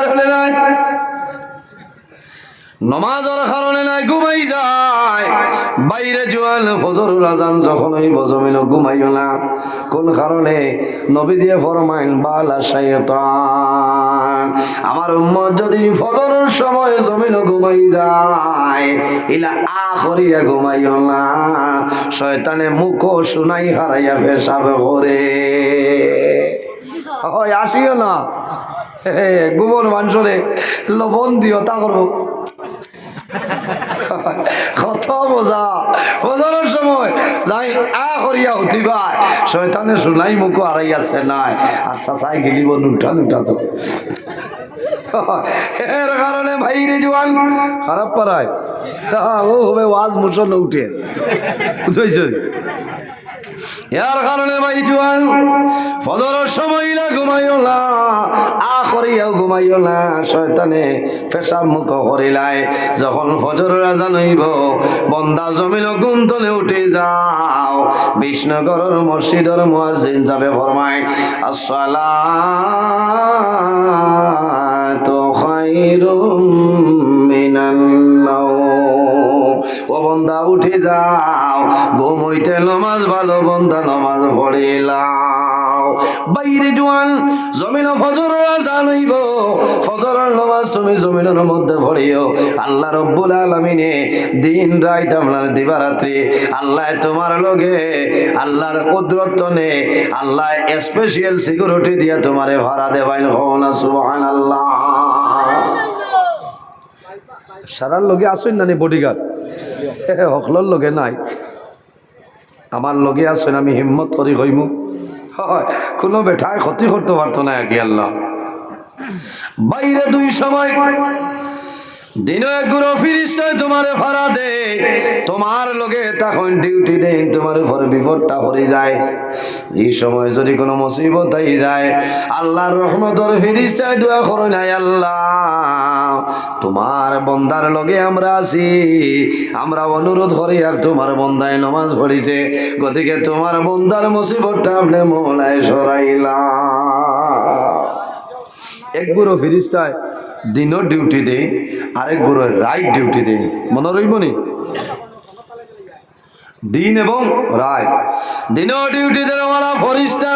কারণে নাই। নমাজের কারণে নাই, ঘুমাই যায়। বাইরে জোয়াল ফজর রাজান যখন হইব জমিন ঘুমাইও না, কোন কারণে নবী দিয়ে ফরমাইন, বালা শাইতান। আমার উম্মত যদি ফজরের সময় জমিন ঘুমাই যায়, ইলা আখরিয়া ঘুমাইও না। শয়তানে মুখ শুনাই হারাইয়া পেশাব করে। হয়, আসিও না। গোবর মাংসরে লবণ দিও তা করব কত বোঝা বোঝানোর সময় যাই আ উঠিবা শয়তানে শুনাই মুখ হারাইয়াছে নাই? আর চাচাই গেলিব নুটা নুটা তো। এর কারণে ভাইরে জোয়ান খারাপ পারায় ও হবে ওয়াজ মুসন উঠে বুঝেছ ইয়ার কারণে ভাই জোয়ান, ফজরের সময় না ঘুমাইও না আখরিয়াও ঘুমাইও না শয়তানে পেশাব মুখ করিলাই। যখন ফজর রাজান হইব, বন্দা জমিল ঘুম তলে উঠে যাও। বিষ্ণুগরের মসজিদর মুয়াজ্জিন যাবে ফরমায়, আসসালাতু খায়রুম মিনান নাওম ও বন্দা উঠে যাও। ঘুম হইতে নমাজ ভালো বন্দা নমাজ পড়িলাও বাইরে জোয়ান জমিন ফজর জানইব ফজরের নমাজ তুমি জমিনের মধ্যে পড়িও আল্লাহ রব্বুল আলমিনে দিন রাইত আপনার দিবারাত্রি। আল্লাহ তোমার লগে, আল্লাহর কুদরত নে আল্লাহ স্পেশাল সিকিউরিটি দিয়ে তোমারে ভাড়া দেবাইন হন সুবহান আল্লাহ সারার লগে আসুন না নি বডিগার্ড সকলের লগে নাই। আমার লগে আসুন আমি হিম্মত করি হইম হয়, কোনো বেঠায় ক্ষতি করতে পারতো না আগে আল্লাহ। বাইরে দুই সময় দিন একগুলো ফিরিস তোমারে ভাড়া দে তোমার লগে তখন ডিউটি দেন, তোমার উপরে বিপদটা পড়ে যায়। এই সময় যদি কোনো মুসিবত হয়ে যায়, আল্লাহর রহমতর ফিরিস্তায় দোয়া করো নাই আল্লাহ। তোমার বন্দার লগে আমরা আছি, আমরা অনুরোধ করি আর তোমার বন্দায় নমাজ পড়িছে। গতিকে তোমার বন্দার মুসিবতটা আপনি মোলায় সরাইলা এক গুরু ফিরিস্তায় দিনের ডিউটি দেই, আরেক গুরু রাইট ডিউটি দেই। মনে রইব নি? দিন এবং রায় দিনও ডিউটি দেওয়ালা ফরিস্তা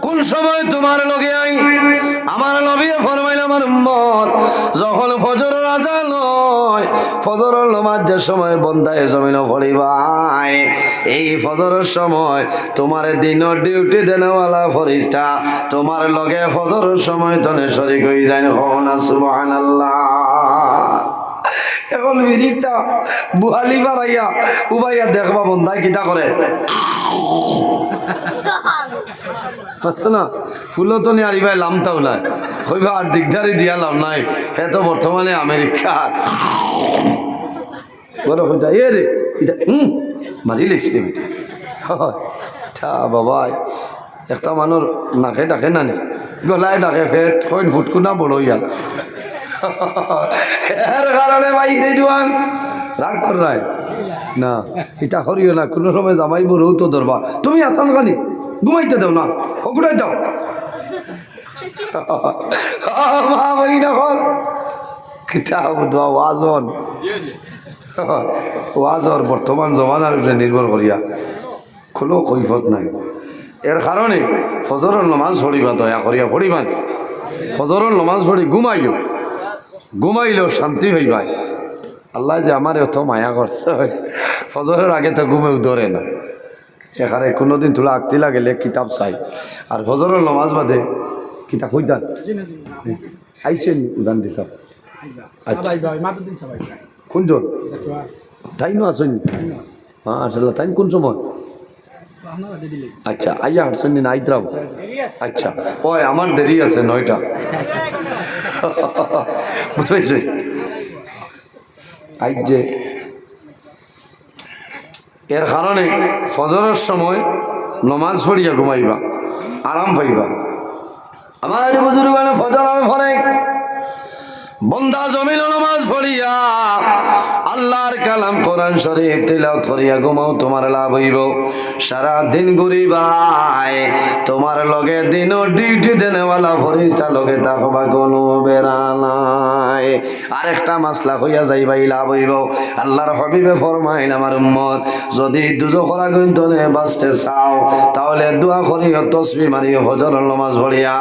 কোন সময় তোমার লগে আই? আমার নবী ফরমাইল আমার উম্মত যখন ফজর রাজা নয় ফজরের নমাজ যে সময় বন্ধায় জমিন পড়িবাই এই ফজরের সময় তোমার দিনের ডিউটি দেনওয়ালা ফরিস্তা তোমার লগে ফজরের সময় তনে শরিক হয়ে যায় না সুবহানাল্লাহ। এখন বিরিতা বুহালি বাড়াইয়া উবাইয়া দেখবা বন্ধায় কিতা করে? আচ্ছা না, ফুলও তো নিয়ে আরিবাই লামতাও নাই হইবা আর দিগদারি দিয়া লাভ নাই। এ তো বর্তমানে আমেরিকার বলো হইতা এ রে, এটা হুম মারি লেছি রে বেটা। তা বাবা একটা মানুষ নাকে ডাকে না নি গলায় ডাকে ফেট, কইন ফুটকুনা বড় ইয়াল এর কারণে ভাই রে জোয়ান রাগ কর না এটা করিও না, কোনো সময় জামাই বড়ও তো ধরবা তুমি আসান খানি ঘুমাইতে দাও না, ওগুলাই দাও। মা বই নখন কিতা বুধবা ওয়াজন। ওয়াজর বর্তমান জমানার উপরে নির্ভর করিয়া কোনো কৈফত নাই। এর কারণে ফজরের নমাজ পড়িবা, দয়া করিয়া পড়িবান ফজরের নমাজ পড়ি ঘুমাইও। ঘুমাইলেও শান্তি হইবাই। আল্লাহ যে আমার এত মায়া করছে, ফজরের আগে তো ঘুমেও ধরে না। এখানে কোনোদিন তোলা আঁকতি লাগলে কিতাব চাই। আর ফজরের নমাজ বাদে কিতাব হইতান আইসেন উদান দিছাব আচ্ছা। কোনজন? তাই নো? আসেন হ্যাঁ আসলে তাই কোন সময়? আচ্ছা আইয়া আসছেন না আইতরাম আচ্ছা। ওই, আমার দেরি আছে নয়টা। বুঝতে আজ যে এর কারণে ফজরের সময় নমাজ পড়িয়া ঘুমাইবা আরাম পাইবা। আমার বুজুর্গ ফজর আর ফরে বন্দা জমিল নমাজ পড়িয়া আল্লাহ আল্লাহর কালাম কোরআন শরীফ তিলাওয়াত করিয়া ঘুমাও, তোমার লাভ হইব। সারা দিন ঘুরিবাই, তোমার লগে দিন ডিউটি দেনেওয়ালা ফরিস্তা, লগে থাকবা কোনো বেড়া নাই। আরেকটা মাসলা হইয়া যাইবাই লাভ হইব। আল্লাহর হবিবে ফরমাইন আমার উম্মত, যদি দুজখরা গন্তনে বাঁচতে চাও, তাহলে দোয়া করিও, তসবি মারিও ফজর নমাজ পড়িয়া।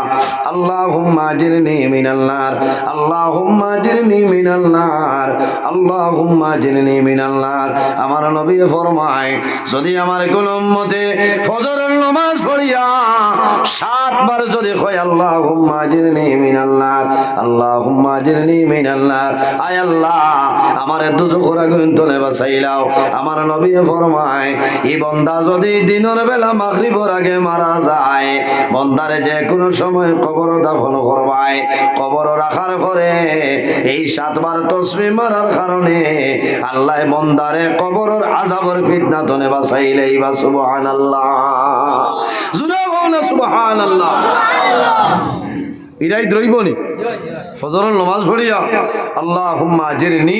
আল্লাহ হুম্মা জিরনি মিনাল্লার আল্লাহ হুম্মা জিরনি মিনাল্লার আল্লাহ হুম্মা জিরনি মিনাল্লার আমার নবী ফরমায়, যদি আমার কোন মতে ফজর নমাজ পড়িয়া সাতবার যদি কয় আল্লাহ জিরনি মিনাল্লার আল্লাহ হুম্মা জিরনি মিনাল্লার আয় আল্লাহ, আমার দুজখরা গন্তনে বাঁচাইলাও আমার নবী ফরমায়, এই বন্দা যদি দিনের বেলা মাগরিবর আগে মারা যায়, বন্দারে যে কোনো সময় কবর দাফন করবায়, কবর রাখার পরে এই সাতবার তসমি মারার কারণে আল্লাহ বন্দারে কবরের আজাবর ফিতনা তনে বাসাইলে বা সুবহান আল্লাহ জুড়ে না সুবহান আল্লাহ ইরাই দ্রৈবনি ফজরের নমাজ পড়িয়া আল্লাহ হুম্মা জিরনি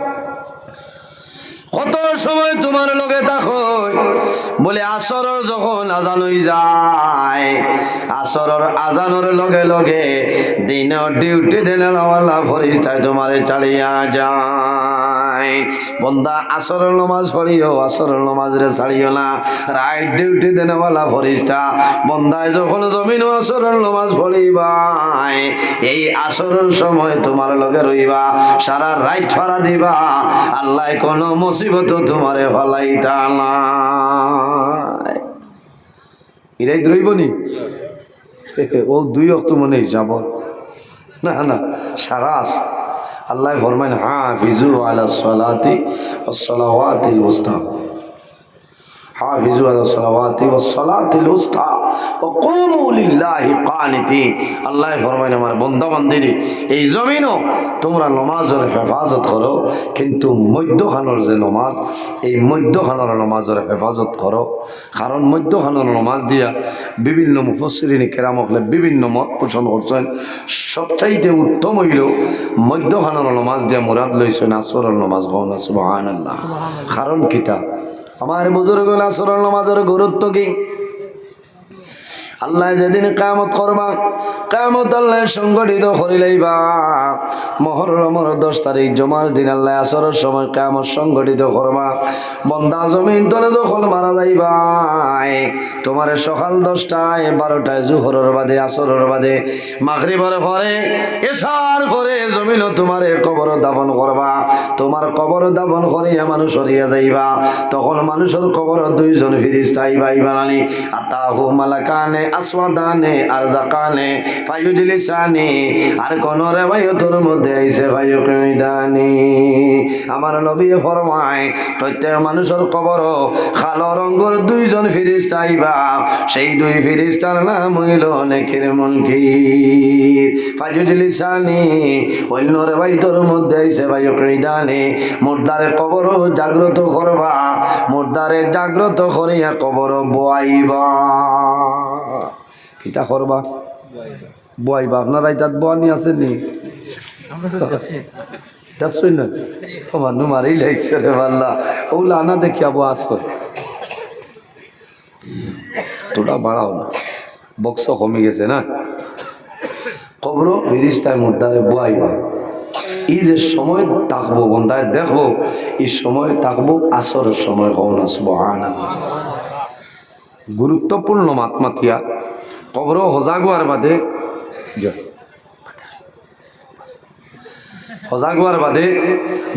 কত সময় তোমার লগে থাকো বলে আসর যখন আজান হই যায়, আসরর আজানোর লগে লগে দিন ডিউটি দিলেন আল্লাহ ফরিস্তায় তোমারে চালিয়া যায়। বন্দা আসর নমাজ পড়িও আসর নমাজ রে ছাড়িও না। রাইট ডিউটি দেনেওয়ালা ফরিস্তা, বন্দায় যখন জমিন আসর নমাজ পড়িবাই, এই আসরের সময় তোমার লগে রইবা, সারা রাইট ফাড়া দিবা, আল্লাহ কোনো মুসিবত তোমারে ফলাইতা নাই। ইরাই রইবনি ও দুই অক্ত মনে হিসাব। না না, সারাস। আল্লাহ ফরমাইন হাফিজু আলা সলাতি ওয়াসসালাওয়াতিল উস্তা হাফিজু আলা সলাওয়াতি ওয়াসসালাতিল উস্তা ও কুমু লিল্লাহি কানিতিন। আল্লাহ আমার বন্ধা এই জমিনও তোমরা নমাজের হেফাজত করো কিন্তু মধ্যখানোর যে নমাজ এই মধ্যখানোর নমাজের হেফাজত করো। কারণ মধ্যখানোর নমাজ দিয়া বিভিন্ন মুফসরিনী কেরামকলে বিভিন্ন মত পোষণ করছেন। সবচাইতে উত্তম হইল মধ্যখানোর নমাজ দিয়া মুরাদ লইছেন আসরের নমাজ কারণ কিতা? আমার বুজুর্গ আসরের নমাজের গুরুত্ব কি? আল্লাহ যেদিন কামত করবা কামত আল্লাহ সংগঠিত করিলাইবা মহরমর দশ তারিখ, জমার দিন আল্লাহ আসরের সময় কামত সংগঠিত করবা। বন্দা জমিন তলে দখল মারা যাইবাই তোমার সকাল দশটায়, বারোটায় জুহরের বাদে, আসরের বাদে, মাগরিবার পরে এসার পরে জমিনও তোমার কবর দাপন করবা। তোমার কবর দাপন করিয়া মানুষ সরিয়া যাইবা। তখন মানুষের কবর দুইজন ফিরিস্তা আইবা ইবানানি আতাহু মালাকানে আসওয়াদানে, আর জাকানে ফায়ুজলিসানি আর কোন রেবায়তর মধ্যে আইছে ফায়ুকিদানি আমার নবী ফরমায়, প্রত্যেক মানুষের কবর কালো রঙের দুইজন ফিরিস্তা আইবা, সেই দুই ফিরিস্তার নাম হইল নেকির মুনকির। ফায়ুজলিসানি অন্য রেবায়তর মধ্যে আইছে ফায়ুকিদানি মুর্দারে কবর জাগ্রত করবা, মুর্দারে জাগ্রত করিয়া কবর বয়াইবা। কিতা করবা? বয়াইবা আপনারা তাত বোয়ানি আছে নি? রে আনা তোটা বাড়াও বক্স কমে গেছে না। যে সময় তাকবো বন্ধায় দেখব এই সময় তাকবো আসরের সময় হও না সুবহান গুরুত্বপূর্ণ মাতমাতিয়া কবর সজাগোৱাৰ বাদে সজাগোৱাৰ বাদে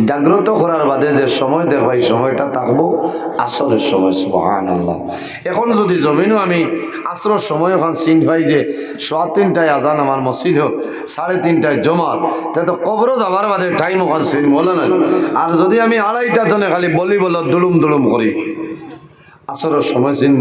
জাগ্রত করার বাদে যে সময় দেখবা এই সময়টা থাকব আসরের সময় সুহান আল্লাহ এখন যদি জমিনও আমি আসরের সময় এখন চিন পাই যে সোয়া তিনটায় আজান আমার মসজিদ হোক সাড়ে তিনটায় জমা তে তো কবরও যাবার বাদে টাইম ওখান চিন, বলে না আর যদি আমি আড়াইটা জনে খালি বলি বলো দুলুম দুলুম করি আসরের সময় চিনব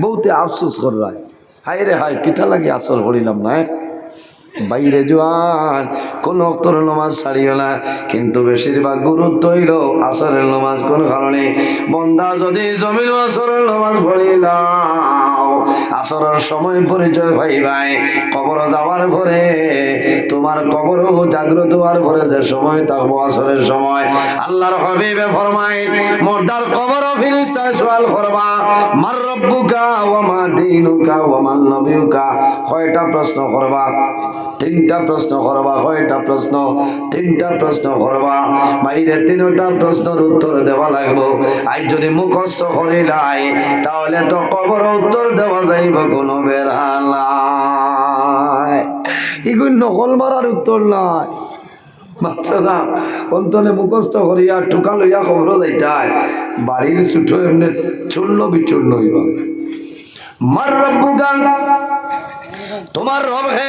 বহুতে আফসোস কর হায় রে হায় কিতা লাগে আসর পড়িলাম না? বাইরে জোয়ান, কোন অক্তর নমাজ ছাড়িও না, কিন্তু বেশিরভাগ গুরুত্ব হইল আসরের নমাজ। কোন কারণে? বন্দা যদি জমিন আসরের নমাজ পড়িলাম। আসরের সময় পরিচয় ভাই ভাই। কবর যাওয়ার পরে তোমার কবর জাগ্রত হওয়ার পরে যে সময় থাকব আসরের সময়। আল্লাহর হবিবে ফরমায়, মোর্দার কবর করবা মার রব্বুকা মা কয়টা প্রশ্ন করবা? তিনটা প্রশ্ন করবা, কয়টা প্রশ্ন? তিনটা প্রশ্ন করবা। বাইরে তিনটা প্রশ্নের উত্তর দেওয়া লাগবো। আজ যদি মুখস্থ করিলাই, তাহলে তো কবর উত্তর দেওয়া যাইব কোনো বেড়ালাই এগুলো নকল মারার উত্তর নাই। বাচ্চারা অন্তনে মুখস্থ করিয়া টুকা লইয়া খবর যাইতায়, বাড়ির ছুটো এমনি চূর্ণ বিচূর্ণ হইবা। মার গান তোমার রব হে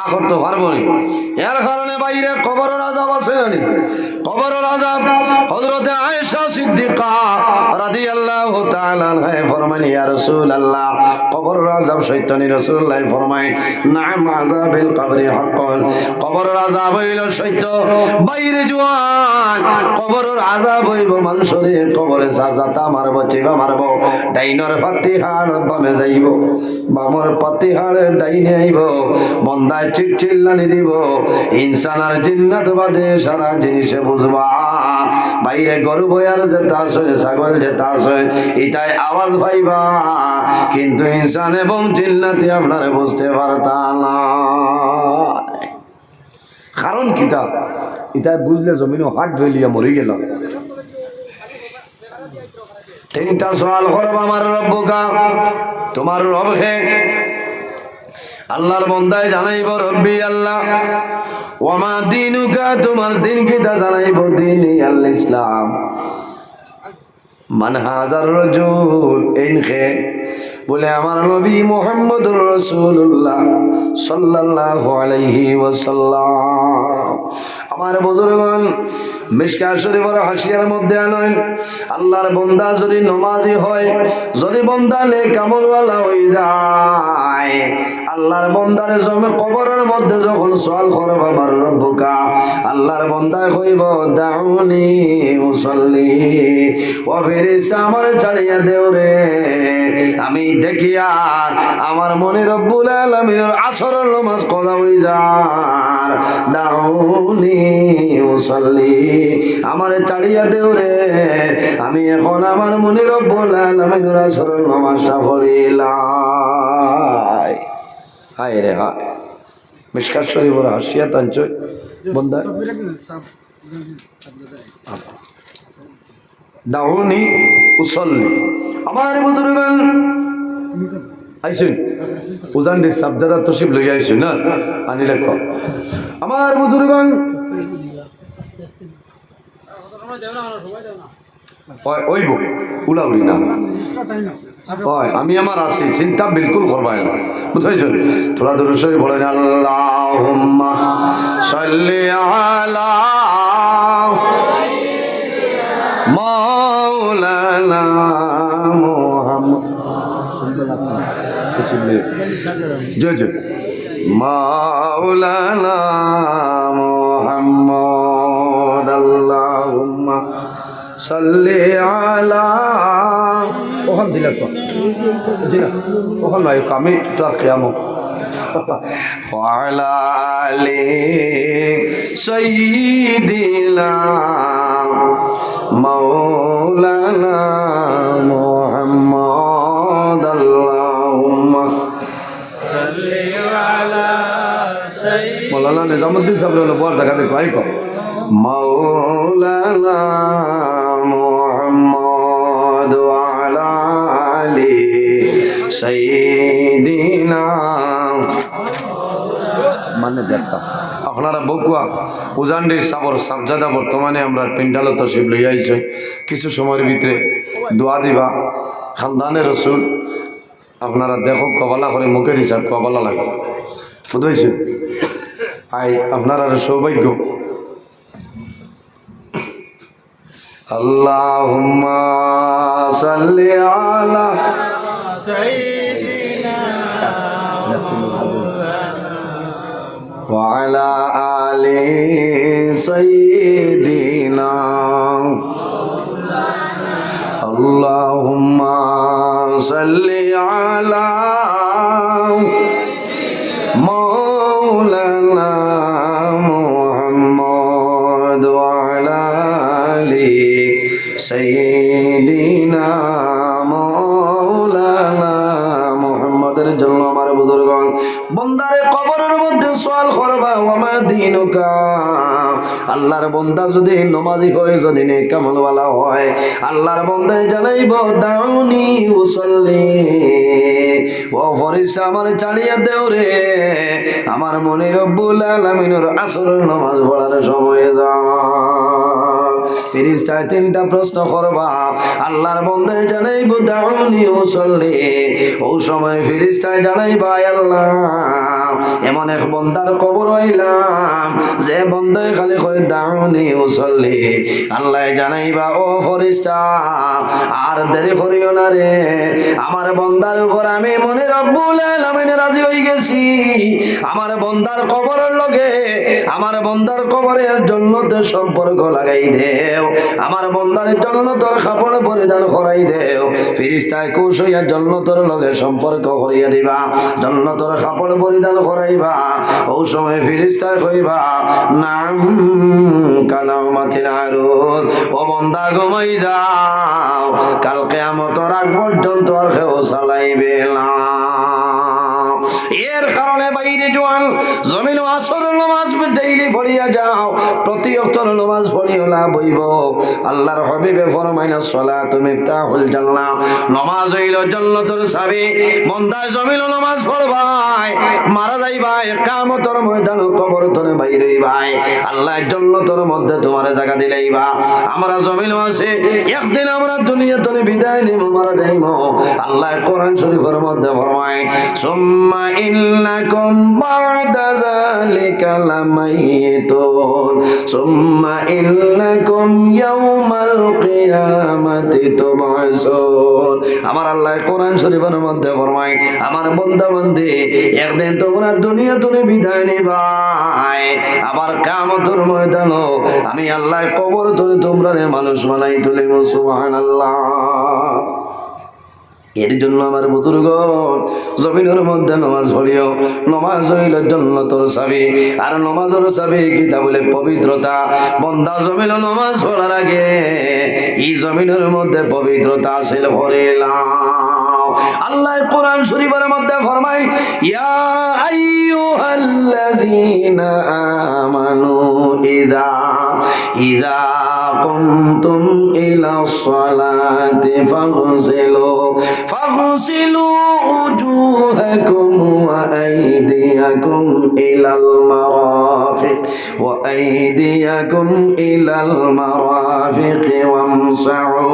না আহত পারব এর কারণে বাইরে কবরের আজাব আছে না। কবরের আজাব হযরতে আয়েশা সিদ্দিকা তাআলা আনহা ফরমান ইয়া রাসূলুল্লাহ ফরমায় নাম কবরি আজাব হইল বাইরে জোয়ান কবরের আজাব হইব মানুষরে কবরে সাজাতা মারব, চিবা মারব, ডাইনর যাইব, বামর ডাইনে আইব, বন্দায় দিব। ইনসান আর জিন্নাত বাদে সারা জিনিসে বুঝবা। বাইরে গরু বয়ার যে তাস হয় ছাগল যে তাস হয় ইটাই আওয়াজ কিন্তু ইনসান এবং জিন্নাতে আপনার বুঝতে পারতা না। কারণ কিতা ইতাই বুঝলে জমিনও হাট ধইলিয়া মরি গেল। তিনটা সওয়াল করব আমার রব্বুকা। তোমার রব হে আল্লাহর বন্দায় জানাইব রব্বি আল্লাহ। ওমা দিনুকা, তোমার দিন কিতা জানাইব দিন আল্লাহ ইসলাম। মান হাজার রজুল ইনখে, বলে আমার নবী মোহাম্মদুর রসুল্লাহ সাল্লাল্লাহু আলাইহি ওয়াসাল্লাম। আমার বুজুর্গণ মিসকা শরীফের হাসিয়ার মধ্যে আনেন, আল্লাহর বন্দা যদি নমাজি হয়, যদি বন্দা লে কামলওয়ালা হয়ে যায় আল্লাহর বন্দার জমে কবরের মধ্যে যখন সোয়াল করব আমার রব্বুকা, আল্লাহর বন্দায় হইব, দাউনি মুসল্লি। ও ফেরিস্তা আমার ছাড়িয়া দেও রে। আমি দেখি আর আমার মনে রব্বুল আলমিনের আসরের নমাজ কথা হই যার। দাউনি মুসল্লি, আমার চালিয়া দেও রে। আমি এখন আমার মনে রব্বুল আলমিনের আসরের নমাজটা পড়িলাই হায় রে হায় মিসকার শরীফর হাসিয়া তাঞ্চই বন্দা। দাউনি উসল্লি। আমার বুজুর্গান আইসুন। উজান রে সাবদাদা তসিব লই আইসুন, না? আনি লেখ। আমার বুজুর্গান হয় ওইব উলাউলি না। হয়, আমি আমার আছি, চিন্তা বিলকুল করবাই না। তোরা দূর সই বলেন, আল্লাহুম্মা সাল্লি আলা মাওলানা জয় সাল্লি ওখান দিলে তো জি না ওখান নাই আমি তো আর কেমন وعلى آل سيدنا مولانا محمد اللهم صل على মৌলানা নিজামুদ্দিন সাহেবের বল দেখা দেখো আই কম মৌলানা মোহাম্মদ মানে দেখতাম আপনারা বকুয়া উজানডির সাবর সাবজাদা বর্তমানে আমরা পিন্ডালো তসিব লই আইছে। কিছু সময়ের ভিতরে দোয়া দিবা। খানদানের রসুল আপনারা দেখো কবালা করে মুখের হিসাব কবালা লাগে। বুঝতে আই আপনার আর সৌভাগ্য। আল্লাহুম্মা সাল্লি আলা وعلى آل سيدنا اللهم صل على আল্লাহর বন্দা যদি নমাজি হয়, যদি নে কামলওয়ালা হয়, আল্লাহর বন্দায় জানাইব দাউনি উসল্লি। ও ফরিস্তা, আমার চালিয়ে দেও রে। আমার মনে রব্বুল আলামিনের আসরের নামাজ পড়ার সময় যা ফিরিস্তায় তিনটা প্রশ্ন করবা। আল্লাহর বন্ধে জানাইব দাউনি ও চললে ও সময় ফিরিস্তায় জানাইবা আল্লাহ। এমন এক বন্দার কবর হইলাম, যে বন্ধে খালি কয় দাউনি ও চললে আল্লাহ জানাইবা, ও ফরিস্তা, আর দেরি করিও না রে। আমার বন্দার উপর আমি মনে রব্বুল আলামিন রাজি হয়ে গেছি। আমার বন্দার কবরের লগে, আমার বন্দার কবরের জন্য সম্পর্ক লাগাই দেও। আমার বন্দার জন্য তোর কাপড় পরিধান করাই দেও। ফিরিস্তায় কুশ হইয়া জন্য তোর লগে সম্পর্ক করিয়া দিবা। জন্য তোর কাপড় পরিধান করাইবা, ও সময় ফিরিস্তায় কইবা নাম কালাম মাথিন আরুদ, ও বন্দা ঘুমাই যাও কালকে আমতর আগ পর্যন্ত আর কেউ চালাইবে না। এর কারণে বাইরে জোয়ান আসর নামাজ ডেইলি পড়িয়া যাও। প্রতি অক্তর নামাজ পড়িও না বইব আল্লাহর হবিবে ফরমাইনা সলা তুমি তাহুল জাল্লা নামাজ হইল জান্নাতুর সাবি। বন্দা জমিন নামাজ পড়বাই মারা যাইবাই কামতর ময়দান কবর তরে বাইরে ভাই। আল্লাহ জান্নাতের মধ্যে তোমার জায়গা দিলাইবা আমরা জমিন আছে, একদিন আমরা দুনিয়া তরে বিদায় নিব মারা যাইব আল্লাহ কোরআন শরীফের মধ্যে ফরমায়, সুম্মা ইন্নাকুম বাদা আমার আল্লাহ কোরআন শরীফের মধ্যে ফরমায়, আমার বান্দা বান্দি একদিন তোমরা দুনিয়া তুলে বিদায় নিবাই ময়দান আমি আল্লাহ কবর তুলে তোমরা মানুষ মালাই তুলিব, সুবহানাল্লাহ। এর জন্য আমার বুতুর্গণ জমিনের মধ্যে নমাজ পড়িও। নমাজ হইল জন্য তোর চাবি। আর নমাজের চাবি কিতা বলে পবিত্রতা? বন্দা জমিন নমাজ পড়ার আগে এই জমিনের মধ্যে পবিত্রতা আছিল হরিলাম আল্লাহ কোরআন শরীফের মধ্যে ফরমাই ইয়া আইয়ুহাল্লাযীনা ইযা ইযা কুনতুম ইলা সালাতি ফাগসিলু ফাগসিলু উজুহাকুম ওয়া আইদিয়াকুম ইলাল মারাফিক ওয়া আইদিয়াকুম ইলাল মারাফিক ওয়ামসাহু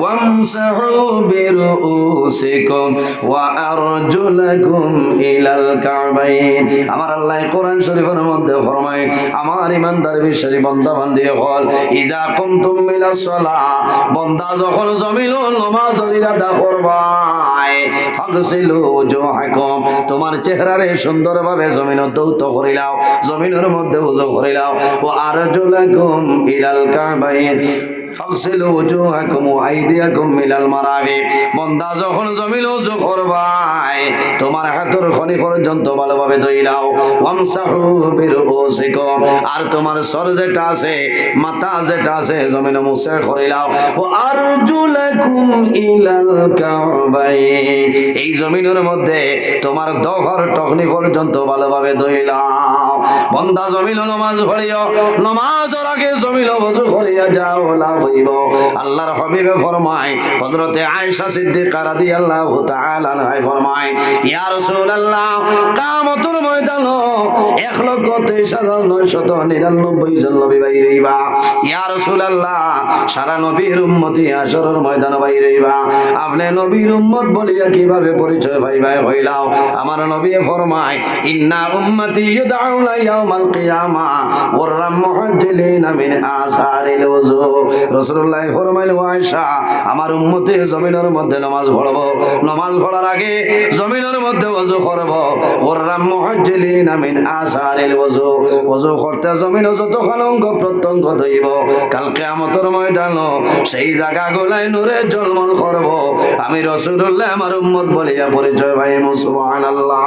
ওয়ামসাহু বিরুউসিকুম ওয়া আরজুলাকুম ইলাল কাবাইন আমার আল্লাহ কোরআন শরীফের মধ্যে ফরমায়, আমার ইমানদার, বিশ্বাসী বান্দা বান্দি হল ইজা কুনতুম মিনাস সালাহ বান্দা তোমার চেহারারে সুন্দরভাবে জমিন দৌত করিলাও, জমিনের মধ্যে উজু করিলাও। ও আরজুলাকুম ইলাল কাবাইন। ফাগসিলু ওজুহাকুম ওয়া আইদিয়াকুম মিনাল মারাফিক বান্দা যখন জমিন উজু করবাই, তোমার হাতের খনি পর্যন্ত ভালোভাবে দইলাও ওয়ামসাহু আর তোমার সর যেটা আছে, মাথা যেটা আছে, জমিন মুছে করিলাও ও আরজুলাকুম ইলাল কাবাইন এই জমিনের মধ্যে তোমার দহর টকনি পর্যন্ত ভালোভাবে দইলাও বন্দা জমিন নমাজ পড়িও। নমাজের আগে জমিন বজু করিয়া যাও, লাভ হইব। আল্লাহর হবিবে ফরমায়, হযরতে আয়েশা সিদ্দিকা রাদিয়াল্লাহু তাআলা আনহা ফরমায়, ইয়া রাসূলুল্লাহ কিয়ামতের ময়দান এক লক্ষ তেইশ হাজার নয়শত নিরানব্বই জন নবী বাইরেইবা ইয়া রাসূলুল্লাহ, সারা নবীর উম্মতি আসরের ময়দান বাইরেইবা আপনি নবীর উম্মত বলিয়া কীভাবে পরিচয় পাইবাই হইলাও। আমার নবী ফরমায়, ইন্না উম্মতি আমার জমিনের মধ্যে নামাজ পড়ব। নামাজ পড়ার আগে জমিনের মধ্যে ওযু করব। ওযু করতে জমিন যত অঙ্গ প্রত্যঙ্গ দইব কাল কিয়ামতের ময়দান সেই জায়গাগুলাই নূরে জলমল করব। আমি রাসূলুল্লাহ, আমার উম্মত বলিয়া পরিচয় ভাই সুবহানাল্লাহ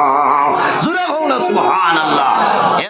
জুরে কও না সুবহানাল্লাহ।